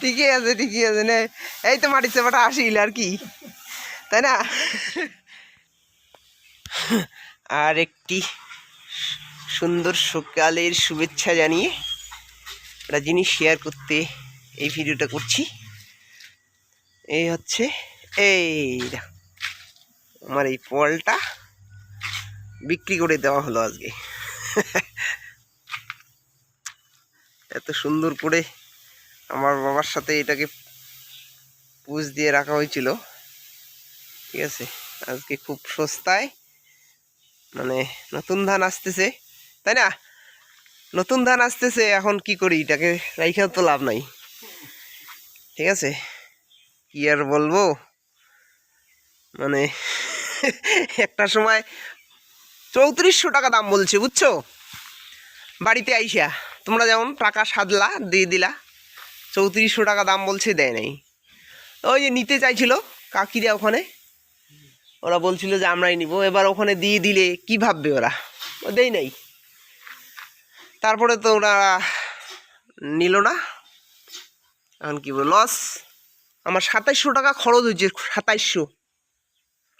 ঠিকই আছে ঠিকই আছে, নে। এই তো মাটির চাপাটা আসিল আর কি। তাই না? আর একটি সুন্দর সকালের শুভেচ্ছা জানিয়ে একটা জিনিস শেয়ার করতে এই ভিডিওটা করছি। এই হচ্ছে, এই আমার এই পলটা বিক্রি করে দেওয়া হলো আজকে। এত সুন্দর করে আমার বাবার সাথে এটাকে পুষ দিয়ে রাখা হয়েছিল। ঠিক আছে? আজকে খুব সস্তায়। মানে নতুন ধান আসতেছে। তাই না? নতুন ধান আসতেছে, এখন কি করি? এটাকে রাইখাও তো লাভ নাই। ঠিক আছে? কি আর বলব? মানে একটা সময় চৌত্রিশশো টাকা দাম বলছে, বুঝছ? বাড়িতে আইসা, তোমরা যেমন টাকা সাজলা দিয়ে দিলা, চৌত্রিশশো টাকা দাম বলছে, দেয় নাই। ওই যে নিতে চাইছিল কাকিরা ওখানে। ওরা বলছিল যে আমরাই নিব, এবার ওখানে দিয়ে দিলে কি ভাববে ওরা? ও দেই নাই। তারপরে তো ওরা নিল না। এখন কি বল লস আমার সাতাইশশো টাকা খরচ হয়েছে, সাতাইশশো।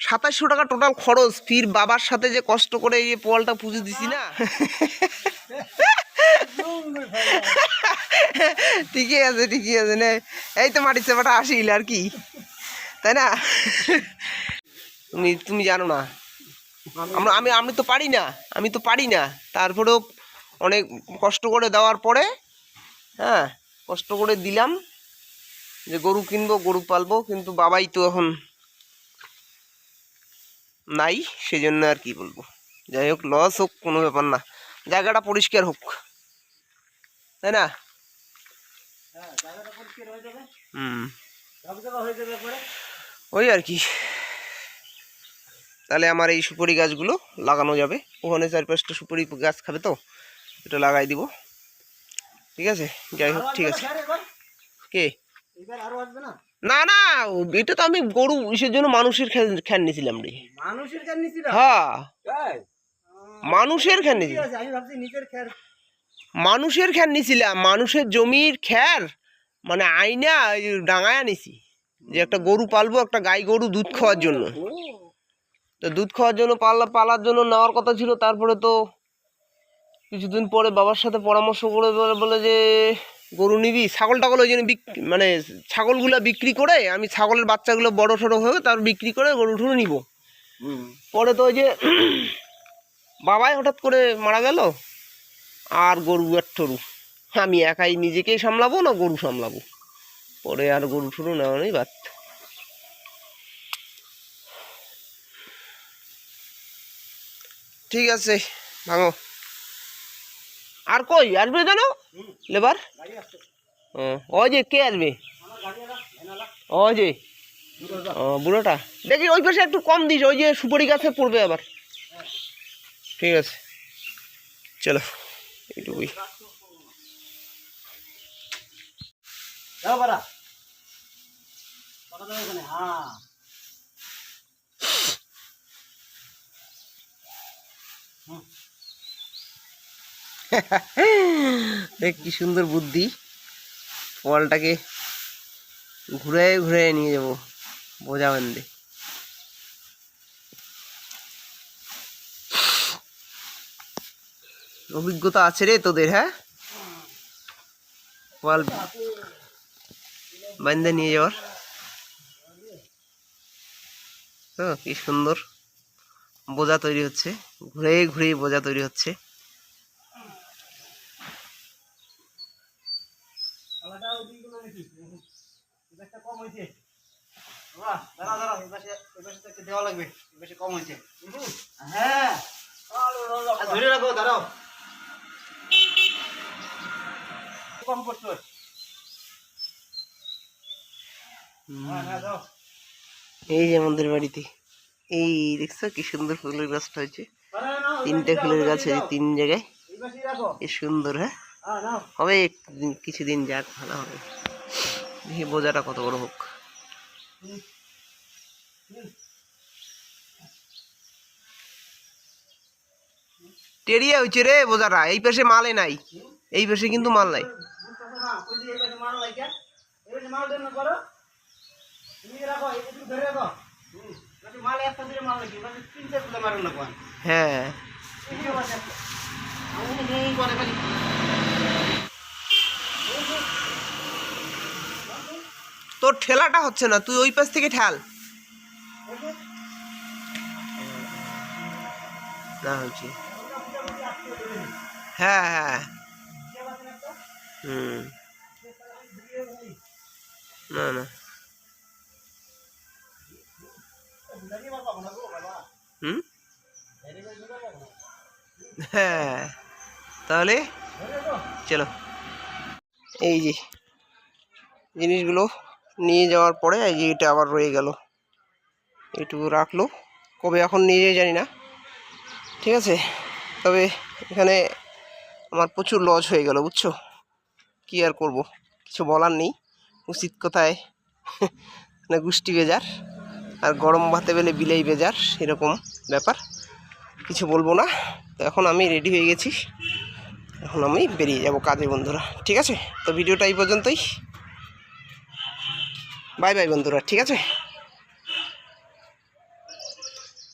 সাতাইশশো টাকা টোটাল খরচ। ফির বাবার সাথে যে কষ্ট করে এই পোয়ালটা পুজো দিছি না? ঠিকই আছে ঠিকই আছে। নে, এই তো মাটির চাপাটা আসিল আর কি। তাই না? তুমি তুমি জানো না। আমরা, আমি আমি তো পারি না, আমি তো পারি না। তারপরেও অনেক কষ্ট করে দেওয়ার পরে হ্যাঁ কষ্ট করে দিলাম যে গরু কিনবো, গরু পালবো, কিন্তু বাবাই তো এখন নাই, সেজন্য আর কি বলব। যাই হোক লস হোক, কোনো ব্যাপার না। জায়গাটা পরিষ্কার হোক। তাই না? হুম। ওই আর কি। তাহলে আমার এই সুপারি গাছগুলো লাগানো যাবে। ওখানে চার পাঁচটা সুপারি গাছ খাবে তো? এটা লাগাই দিব। ঠিক আছে? যাই হোক, ঠিক আছে। কে? এবার আরও আসবে না? না না এটা তো আমি গরু ইসের জন্য মানুষের খ্যান নিয়েছিলাম রে। মানুষের কেন নিছিল হ্যাঁ। মানুষের খ্যান নিয়েছিলাম। আমি ভাবছি নিজের খেয়াল মানুষের খ্যান নিয়েছিলাম মানুষের জমির খ্যার মানে আইনা ডাঙায় আনিছি যে একটা গরু পালবো একটা গাই গরু দুধ খাওয়ার জন্য। তো দুধ খাওয়ার জন্য পাল্লা পালার জন্য নেওয়ার কথা ছিল তারপরে তো কিছুদিন পরে বাবার সাথে পরামর্শ করে বলে যে গরু নিবি ছাগল টাগল ওই জন্য মানে ছাগলগুলো বিক্রি করে আমি ছাগলের বাচ্চাগুলো বড় সড়ো হয়ে তারপর বিক্রি করে গরু ঠুরু নিব। পরে তো ওই যে বাবাই হঠাৎ করে মারা গেল আর গরু আর টরু আমি একাই নিজেকেই সামলাবো না গরু সামলাবো? পরে আর গরু ঠুরু নেওয়া নেই বাদ ঠিক আছে ভাঙো আর কই, আসবে জানো লেবার? ও যে কে আসবে? ওই যে, ও, বুড়োটা। দেখি ওই পাশে একটু কম দিস, ওই যে সুপারি গাছে পড়বে আবার। ঠিক আছে। চলো এইটুকুই হ্যাঁ। কি সুন্দর বুদ্ধি। বলটাকে ঘুরে ঘুরে নিয়ে যাব, বোঝা বেঁধে অভিজ্ঞতা আছে রে তোদের হ্যাঁ? বল বান্ধে নিয়ে যাওয়ার। তো কি সুন্দর। বোঝা তৈরি হচ্ছে ঘুরে ঘুরে বোঝা তৈরি হচ্ছে। হয়েছে। বাবা দাঁড়া দাঁড়া এবারে এবারে তো একটু দেওয়া লাগবে এবারে কম হয়েছে। হ্যাঁ। ধরে রাখো দাঁড়াও। কম করছ। দাও এই যে আমাদের বাড়িতে এই দেখছ কি সুন্দর ফুলের গাছটা হয়েছে? তিনটে ফুলের গাছ হয়েছে তিন জায়গায়। কি সুন্দর হ্যাঁ? হ্যাঁ হবে কিছুদিন যাক ভালো হবে। দেখি বোঝাটা কত বড় হোক। টেরিয়া হয়েছে রে বোঝারা এই পাশে মালে নাই, এই পাশে কিন্তু মাল নাই। বুঝতেছো তোর ঠেলাটা হচ্ছে না, তুই ওই পাশ থেকে ঠেল। না হচ্ছে হ্যাঁ হ্যাঁ। হুম। না না। হুম? হ্যাঁ। তাহলে চলো। এই যে জিনিসগুলো নিয়ে যাওয়ার পরে এই যে এটা আবার রয়ে গেল। এইটুকু রাখল। কবে এখন নিয়ে যাই জানি না। ঠিক আছে? তবে এখানে আমার প্রচুর লস হয়ে গেল, বুঝছ? কি আর করব? কিছু বলার নেই। উচিত কথায়। মানে গুষ্টি বেজার। আর গরম ভাতে বেলে বিলেই বেজার এরকম ব্যাপার। কিছু বলব না। তো এখন আমি রেডি হয়ে গেছি। এখন আমি বেরিয়ে যাব কাজে বন্ধুরা। ঠিক আছে? তো ভিডিওটা এই পর্যন্তই। বাই বাই বন্ধুরা ঠিক আছে?